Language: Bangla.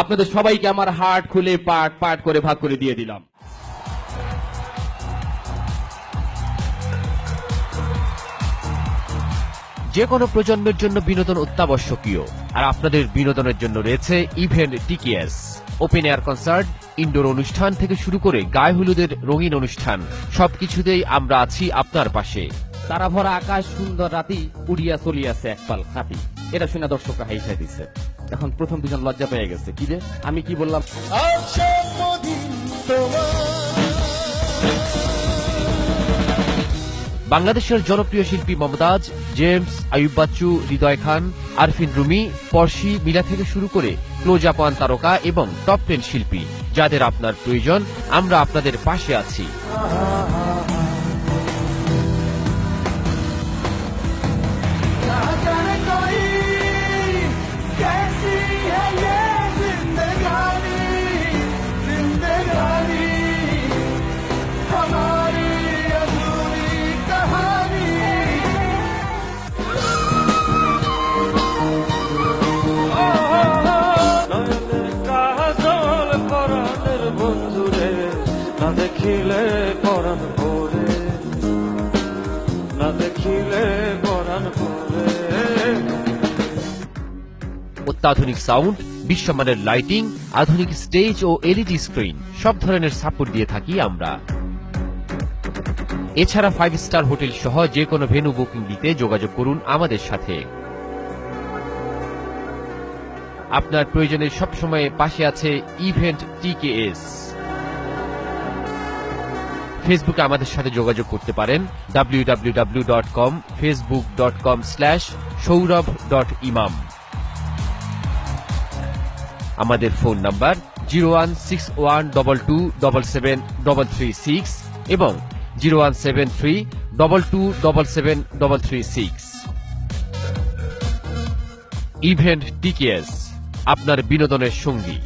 আপনাদের সবাইকে আমার হার্ট খুলে পাট পাট করে ভাগ করে দিয়ে দিলাম। যে কোনো প্রজন্মের জন্য বিনোদন অত্যাবশ্যকীয়, আর আপনাদের বিনোদনের জন্য রয়েছে event tickets open air concert indoor অনুষ্ঠান থেকে শুরু করে গায়ে হলুদের রঙিন অনুষ্ঠান, সবকিছুতেই আমরা আছি আপনার পাশে। তারা ভরা আকাশ সুন্দর রাতি উড়িয়া চলিয়াছে একপাল খাতি এটা শুনে দর্শকরা হাইফাই দিচ্ছে এখন প্রথম দুজন লজ্জা পেয়ে গেছে। কি রে আমি কি বললাম? বাংলাদেশের জনপ্রিয় শিল্পী মমতাজ, জেমস, আয়ুব বাচ্চু, হৃদয় খান, আরফিন রুমি, পর্শি, মিলা থেকে শুরু করে ক্লো জাপান তারকা এবং টপ টেন শিল্পী। যাদের আপনার প্রয়োজন, আমরা আপনাদের পাশে আছি। দেখিলে পরাণ পরে না দেখিলে পরাণ পরে অত্যাধুনিক সাউন্ড, বিশ্বমানের লাইটিং, আধুনিক স্টেজ ও এলইডি স্ক্রিন, সব ধরনের সাপোর্ট দিয়ে থাকি আমরা। এছাড়া ফাইভ স্টার হোটেল সহ যে কোনো ভেন্যু বুকিং দিতে যোগাযোগ করুন আমাদের সাথে। আপনার প্রয়োজনের সবসময় পাশে আছে ইভেন্ট টিকেএস ফেসবুকে আমাদের সাথে যোগাযোগ করতে পারেন। W dot com Facebook dot com slash Sourav dot Imam আমাদের phone number zero one six one double two double seven double three six এবং zero one seven three double two double seven double three six. Event টিকেএস আপনার বিনোদনের সঙ্গী।